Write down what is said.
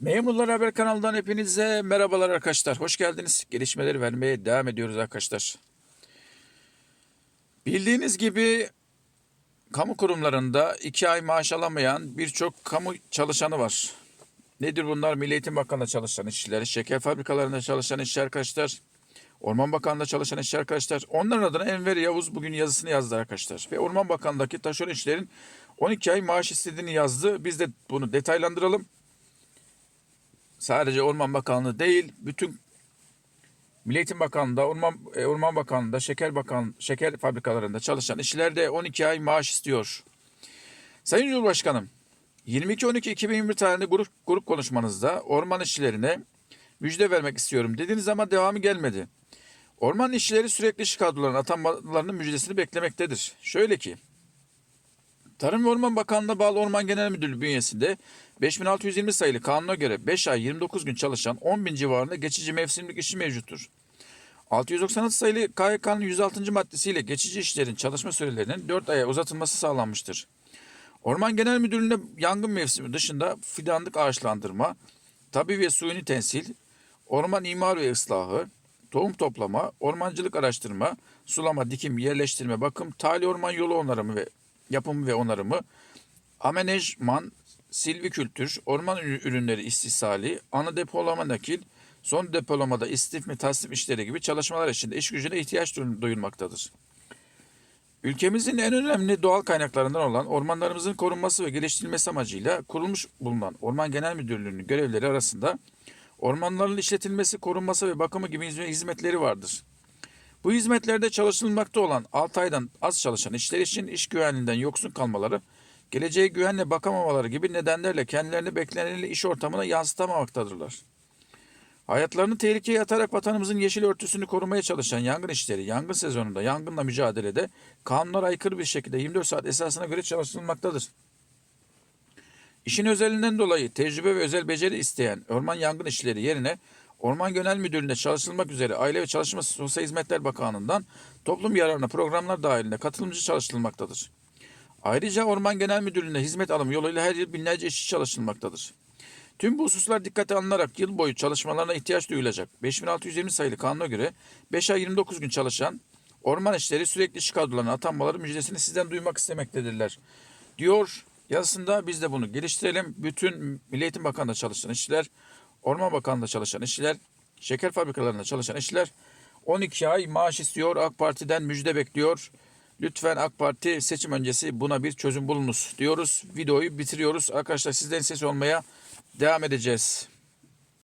Memurlar Haber kanalından hepinize merhabalar arkadaşlar. Hoş geldiniz. Gelişmeleri vermeye devam ediyoruz arkadaşlar. Bildiğiniz gibi kamu kurumlarında iki ay maaş alamayan birçok kamu çalışanı var. Nedir bunlar? Milli Eğitim Bakanlığı'nda çalışan işçiler, şeker fabrikalarında çalışan işçi arkadaşlar, Orman Bakanlığı'nda çalışan işçi arkadaşlar. Onların adına Enver Yavuz bugün yazısını yazdı arkadaşlar. Ve Orman Bakanlığı'ndaki taşeron işçilerin 12 ay maaş istediğini yazdı. Biz de bunu detaylandıralım. Sadece Orman Bakanlığı değil, bütün Milli Eğitim Bakanlığı'nda, Orman, e, Orman Bakanlığı'nda, Şeker Bakan, Şeker fabrikalarında çalışan işçiler de 12 ay maaş istiyor. Sayın Cumhurbaşkanım, 22-12-2021 tarihinde grup, grup konuşmanızda orman işçilerine müjde vermek istiyorum dediniz ama devamı gelmedi. Orman işçileri sürekli iş kadrolarına atanmalarının müjdesini beklemektedir. Şöyle ki, Tarım ve Orman Bakanlığı'na bağlı Orman Genel Müdürlüğü bünyesinde 5620 sayılı kanuna göre 5 ay 29 gün çalışan 10 bin civarında geçici mevsimlik işçi mevcuttur. 696 sayılı KYK'nın 106. maddesiyle geçici işlerin çalışma sürelerinin 4 aya uzatılması sağlanmıştır. Orman Genel Müdürlüğü'nde yangın mevsimi dışında fidanlık ağaçlandırma, tabi ve suyunu tensil, orman imar ve ıslahı, tohum toplama, ormancılık araştırma, sulama, dikim, yerleştirme, bakım, tali orman yolu onarımı ve yapımı ve onarımı, amenajman, silvikültür, orman ürü- ürünleri istisali, ana depolama nakil, son depolamada istif ve tasnif işleri gibi çalışmalar için de iş gücüne ihtiyaç duy- duyulmaktadır. Ülkemizin en önemli doğal kaynaklarından olan ormanlarımızın korunması ve geliştirilmesi amacıyla kurulmuş bulunan Orman Genel Müdürlüğü'nün görevleri arasında ormanların işletilmesi, korunması ve bakımı gibi hizmet- hizmetleri vardır. Bu hizmetlerde çalışılmakta olan 6 aydan az çalışan işler için iş güvenliğinden yoksun kalmaları, geleceğe güvenle bakamamaları gibi nedenlerle kendilerini bekleneni iş ortamına yansıtamamaktadırlar. Hayatlarını tehlikeye atarak vatanımızın yeşil örtüsünü korumaya çalışan yangın işleri, yangın sezonunda yangınla mücadelede kanunlara aykırı bir şekilde 24 saat esasına göre çalışılmaktadır. İşin özelinden dolayı tecrübe ve özel beceri isteyen orman yangın işleri yerine Orman Genel Müdürlüğü'nde çalışılmak üzere Aile ve Çalışma Sosyal Hizmetler Bakanlığı'ndan toplum yararına programlar dahilinde katılımcı çalıştırılmaktadır. Ayrıca Orman Genel Müdürlüğü'nde hizmet alımı yoluyla her yıl binlerce işçi çalıştırılmaktadır. Tüm bu hususlar dikkate alınarak yıl boyu çalışmalarına ihtiyaç duyulacak. 5620 sayılı kanuna göre 5 ay 29 gün çalışan orman işleri sürekli iş kadrolarına atanmaları müjdesini sizden duymak istemektedirler. Diyor yazısında biz de bunu geliştirelim. Bütün Milli Eğitim Bakanlığı'nda çalışan işçiler, Orman Bakanlığı'nda çalışan işçiler, şeker fabrikalarında çalışan işçiler 12 ay maaş istiyor. AK Parti'den müjde bekliyor. Lütfen AK Parti seçim öncesi buna bir çözüm bulunuz diyoruz. Videoyu bitiriyoruz. Arkadaşlar sizden ses olmaya devam edeceğiz.